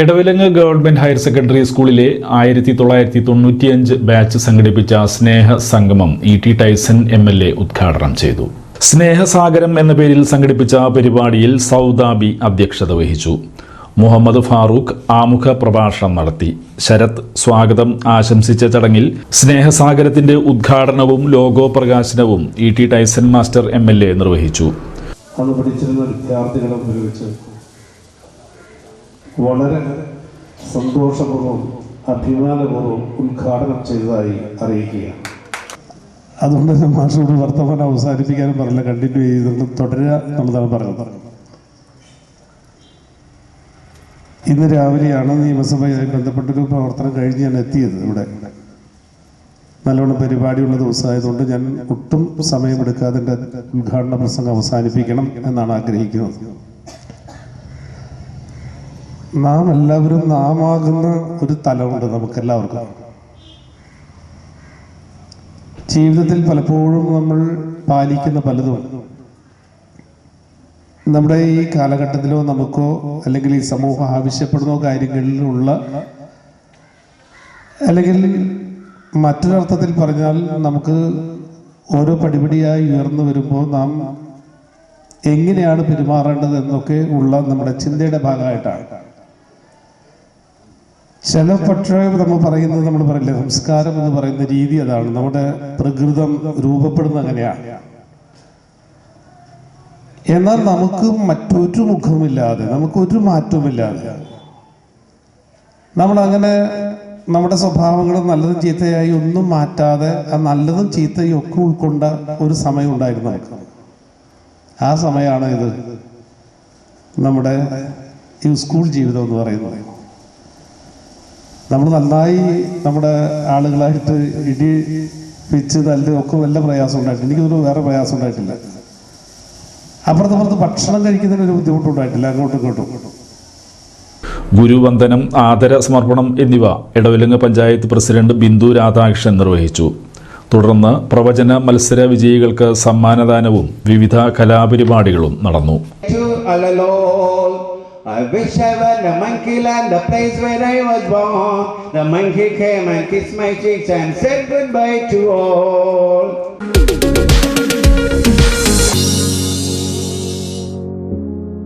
Edavilangu government higher secondary സ്കൂളിലെ ആയിരത്തി തൊള്ളായിരത്തി തൊണ്ണൂറ്റിയഞ്ച് ബാച്ച് സംഘടിപ്പിച്ച സ്നേഹ സംഗമം E T Taison M L A ഉദ്ഘാടനം ചെയ്തു. സ്നേഹസാഗരം എന്ന പേരിൽ സംഘടിപ്പിച്ച പരിപാടിയിൽ സൗദാബി അധ്യക്ഷത വഹിച്ചു. മുഹമ്മദ് ഫാറൂഖ് ആമുഖ പ്രഭാഷണം നടത്തി. ശരത് സ്വാഗതം ആശംസിച്ച ചടങ്ങിൽ സ്നേഹസാഗരത്തിന്റെ ഉദ്ഘാടനവും ലോഗോ പ്രകാശനവും E T Taison master M L A നിർവഹിച്ചു. പഠിച്ചിരുന്ന വിദ്യാർത്ഥികളെ ഉപയോഗിച്ച് വളരെ സന്തോഷപൂർവം അഭിമാനപൂർവം ഉദ്ഘാടനം ചെയ്തതായി അറിയിക്കുകയാണ്. അതുകൊണ്ട് തന്നെ മാഷോട് വർത്തമാനം അവസാനിപ്പിക്കാനും പറഞ്ഞില്ല. കണ്ടിന്യൂ ചെയ്തിട്ട് തുടരുക എന്നുള്ളതാണ് പറഞ്ഞത്. ഇന്ന് രാവിലെയാണ് നിയമസഭയുമായി ബന്ധപ്പെട്ടൊരു പ്രവർത്തനം കഴിഞ്ഞ് ഞാൻ എത്തിയത് ഇവിടെ. നല്ലവണ്ണം പരിപാടിയുള്ള ദിവസമായതുകൊണ്ട് ഞാൻ ഒട്ടും സമയമെടുക്കാതെ എന്റെ ഉദ്ഘാടന പ്രസംഗം അവസാനിപ്പിക്കണം എന്നാണ് ആഗ്രഹിക്കുന്നത്. നാം എല്ലാവരും നാമാകുന്ന ഒരു തലമുണ്ട് നമുക്കെല്ലാവർക്കും. ജീവിതത്തിൽ പലപ്പോഴും നമ്മൾ പാലിക്കുന്ന പലതും. നമ്മുടെ ഈ കാലഘട്ടത്തിലോ നമുക്കോ അല്ലെങ്കിൽ ഈ സമൂഹം ആവശ്യപ്പെടുന്ന കാര്യങ്ങളിലുള്ള അല്ലെങ്കിൽ മറ്റൊരർത്ഥത്തിൽ പറഞ്ഞാൽ നമുക്ക് ഓരോ പടിപടിയായി ഉയർന്നു വരുമ്പോൾ നാം എങ്ങനെയാണ് പെരുമാറേണ്ടത് എന്നൊക്കെ ഉള്ള നമ്മുടെ ചിന്തയുടെ ഭാഗമായിട്ടാണ്. ചില പക്ഷേ നമ്മൾ പറയുന്നത് നമ്മൾ പറയില്ലേ? സംസ്കാരം എന്ന് പറയുന്ന രീതി അതാണ്. നമ്മുടെ പ്രകൃതം രൂപപ്പെടുന്ന അങ്ങനെയാണ് എന്നാൽ നമുക്ക് മറ്റൊരു മുഖമില്ലാതെ നമുക്കൊരു മാറ്റവുമില്ലാതെ നമ്മൾ അങ്ങനെ നമ്മുടെ സ്വഭാവങ്ങൾ നല്ലതും ചീത്തയായി ഒന്നും മാറ്റാതെ ആ നല്ലതും ചീത്തയും ഒക്കെ ഉൾക്കൊണ്ട ഒരു സമയം ഉണ്ടായിരുന്നു ആ സമയമാണ് ഇത് നമ്മുടെ ഈ സ്കൂൾ ജീവിതം എന്ന് പറയുന്നത്. നമ്മൾ നന്നായി നമ്മുടെ ആളുകളായിട്ട് ഇടി പിച്ച് തല്ല് ഒക്കെ വല്ല പ്രയാസം ഉണ്ടായിട്ടില്ല. എനിക്ക് വേറെ പ്രയാസം ഉണ്ടായിട്ടില്ല. അപ്പുറത്ത് പുറത്ത് ഭക്ഷണം കഴിക്കുന്നതിന് ഒരു ബുദ്ധിമുട്ടുണ്ടായിട്ടില്ല. അങ്ങോട്ടും ഇങ്ങോട്ടും. ഗുരുവന്ദനം ആദര സമർപ്പണം എന്നിവ ഇടവിലങ്ങ് പഞ്ചായത്ത് പ്രസിഡന്റ് ബിന്ദു രാധാകൃഷ്ണൻ നിർവഹിച്ചു. തുടർന്ന് പ്രവചന മത്സര വിജയികൾക്ക് സമ്മാനദാനവും വിവിധ കലാപരിപാടികളും നടന്നു. I wish I were the monkey land, the place where I was born. The monkey came and kissed my cheeks and said goodbye to all.